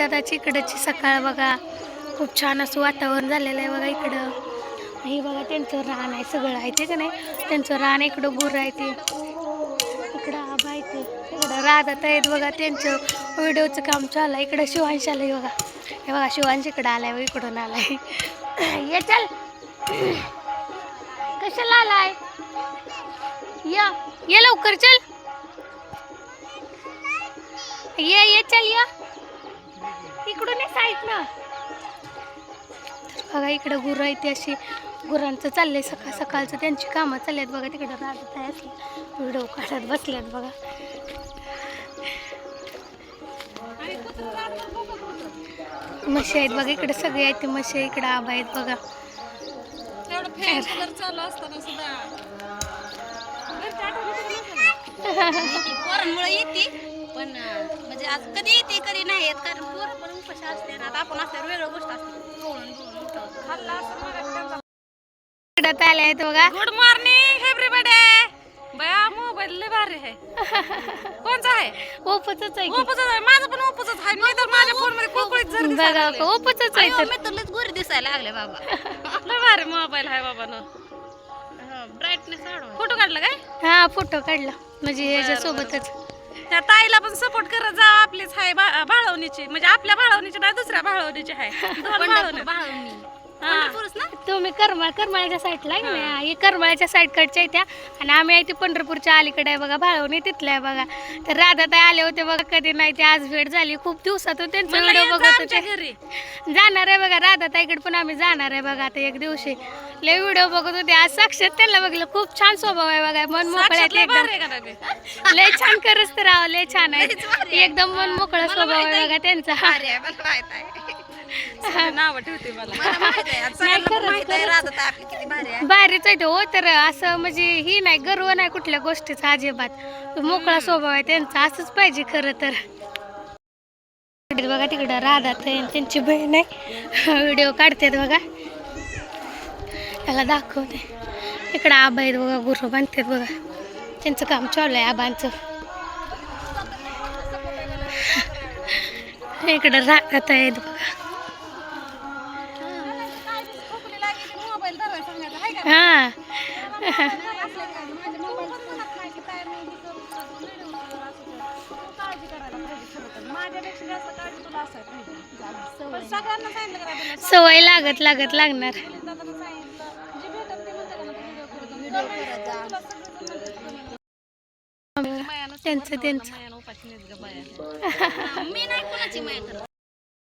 दादाची इकडची सकाळ बघा. खूप छान असं वातावरण झालेलं आहे बघा इकडं. हे बघा त्यांचं रान आहे सगळं आहे ते का नाही? त्यांचं रान इकडं गुर आहे ते. इकडं आबा आहे ते. इकडं राधात आहेत बघा त्यांचं व्हिडिओचं काम चालू आहे. इकडं शिवांश आलं आहे बघा. हे बघा शिवांश इकडं आलाय बघा इकडून आलाय. ये चल. कशाला आलाय? या ये लवकर चल. ये ये चल या. इकडून साईड ना. बघा इकडं गुरं आहे ती अशी. गुरांचं चाललंय सकाळ सकाळचं. त्यांची कामं चालली आहेत बघा तिकडं राहत आहे असली व्हिडिओ काढत बसल्यात बघा. म्हशी आहेत बघा इकडे सगळे आहेत ते आहे, इकडं आबा आहेत बघा. चालू असताना सुद्धा. येते. पण म्हणजे आज कधी येते कधी नाही येत कारण पोरं पण उपाशी असते ना आता आपण असल्यावर वेगळं गोष्ट असते. पोळून बोलून उठवतो खाल्ला असं इकडं आले आहेत बघा. गुड मॉर्निंग एव्हरीबडी बया मोबाईल लय भारी आहे. कोणचा आहे? ओपच आहे की. ओपोच आहे. माझा पण ओपोच आहे. मी तर माझ्या फोनमध्ये कुळकुळीत जर बघा ओपच आहे तर. मी तर लयच गोरी दिसायला लागले बाबा. लय भारी मोबाईल आहे बाबा न ब्राईटनेस फोटो काढला काय? हा फोटो काढला. म्हणजे याच्या सोबतच त्या ताईला पण सपोर्ट करत जा आपलीच आहे बा- भाळवणीची. म्हणजे आपल्या भाळवणीची नाही दुसऱ्या भाळवणीची आहे दोन भाळवणी. तुम्ही करमाळ करमाळ्याच्या साईडला आहे ना ही. करमाळ्याच्या साईडकडच्या त्या. आणि आम्ही आहे ती पंढरपूरच्या अलीकडे आहे बघा. भाळवणी तिथल्या आहे बघा. तर राधाताई आले होते बघा. कधी नाही ते आज भेट झाली. खूप दिवसातून त्यांचा म्हणलं व्हिडिओ बघत आमच्या होते घरी. जाणार आहे बघा. राधाताईकडे पण आम्ही जाणार आहे बघा. आता एक दिवशी. लय व्हिडिओ बघत होते. आज साक्षात त्यांना बघितलं. खूप छान स्वभाव आहे बघा. मन मोकळ्या साक्षात लय एकदम. भारी आहे का नाही ते? लय छान करत तर राव. लय छान लयच भारी आहे. एकदम मन मोकळा स्वभाव आहे आहे. बघा त्यांचा. भारी आहे, मला माहीत आहे. नावं ठेवते मला. राधा भारीच आहे हो तर असं म्हणजे ही नाही गर्व नाही कुठल्या गोष्टीचा अजिबात. मोकळा स्वभाव आहे त्यांचा असंच पाहिजे खरं तर. बघा तिकडं आणि त्यांची बहीण आहे. व्हिडिओ काढतात बघा. त्याला दाखवते. इकडं आबा आहेत बघा गुरु बांधतात बघा. त्यांचं काम चालू आहे आबांचं. इकडं राहतात आहेत बघा. म्हणतात का नाही? मायानं त्यांचं त्यांचं. मी नाही